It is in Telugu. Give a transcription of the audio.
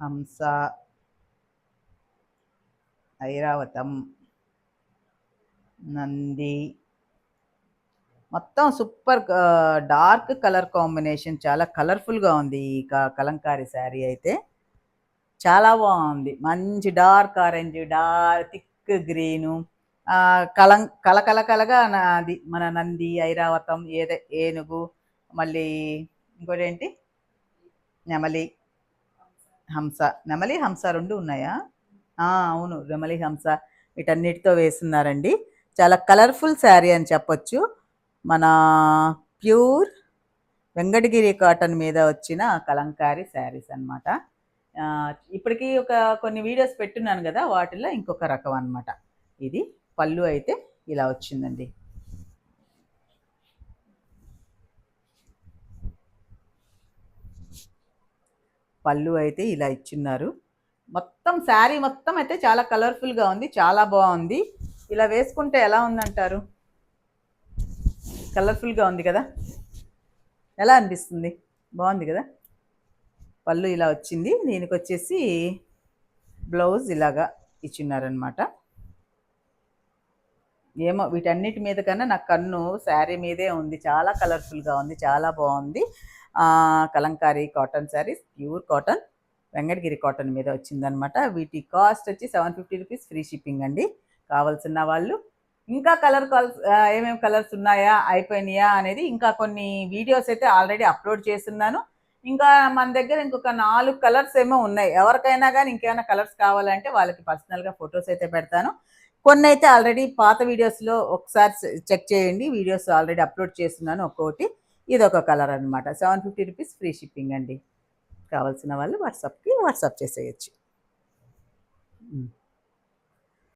హంస ఐరావతం నంది. మొత్తం సూపర్ డార్క్ కలర్ కాంబినేషన్ చాలా కలర్ఫుల్గా ఉంది ఈ కలంకారీ శారీ అయితే. చాలా బాగుంది. మంచి dark orange dark thick green. కలం కలకల కలగా అది మన నంది ఐరావతం ఏదే ఏనుగు మళ్ళీ ఇంకోటి ఏంటి నెమలి. హంస. నెమలి హంస రెండు ఉన్నాయా? అవును నెమలి హంస వీటన్నిటితో వేస్తున్నారండి. చాలా కలర్ఫుల్ శారీ అని చెప్పొచ్చు. మన ప్యూర్ వెంకటగిరి కాటన్ మీద వచ్చిన కలంకారీ శారీస్ అనమాట ఇప్పటికీ ఒక కొన్ని వీడియోస్ పెట్టున్నాను కదా వాటిల్లో ఇంకొక రకం అనమాట ఇది పళ్ళు అయితే ఇలా వచ్చిందండి. పళ్ళు అయితే ఇలా ఇచ్చిన్నారు. మొత్తం శారీ మొత్తం అయితే చాలా కలర్ఫుల్గా ఉంది చాలా బాగుంది. ఇలా వేసుకుంటే ఎలా ఉందంటారు? కలర్ఫుల్గా ఉంది కదా? ఎలా అనిపిస్తుంది? బాగుంది కదా? పళ్ళు ఇలా వచ్చింది. దీనికి వచ్చేసి బ్లౌజ్ ఇలాగా ఇచ్చిన్నారనమాట ఏమో వీటన్నిటి మీద కన్నా నా కన్ను శారీ మీదే ఉంది. చాలా కలర్ఫుల్గా ఉంది చాలా బాగుంది. Kalamkari cotton saris pure cotton Venkatagiri cotton మీద వచ్చిందనమాట వీటి కాస్ట్ వచ్చి seven fifty rupees free shipping అండి. కావాల్సిన వాళ్ళు ఇంకా కలర్ కాల్స్ ఏమేమి కలర్స్ ఉన్నాయా అయిపోయినాయా అనేది ఇంకా కొన్ని వీడియోస్ అయితే ఆల్రెడీ అప్లోడ్ చేస్తున్నాను. ఇంకా మన దగ్గర ఇంకొక నాలుగు కలర్స్ ఏమో ఉన్నాయి. ఎవరికైనా కానీ ఇంకేమైనా కలర్స్ కావాలంటే వాళ్ళకి పర్సనల్గా ఫొటోస్ అయితే పెడతాను. కొన్ని అయితే ఆల్రెడీ పాత వీడియోస్లో ఒకసారి చెక్ చేయండి. వీడియోస్ ఆల్రెడీ అప్లోడ్ చేస్తున్నాను ఒక్కొక్కటి ఇదొక కలర్ అనమాట seven fifty rupees free shipping అండి. కావాల్సిన వాళ్ళు వాట్సాప్కి వాట్సాప్ చేసేయచ్చు.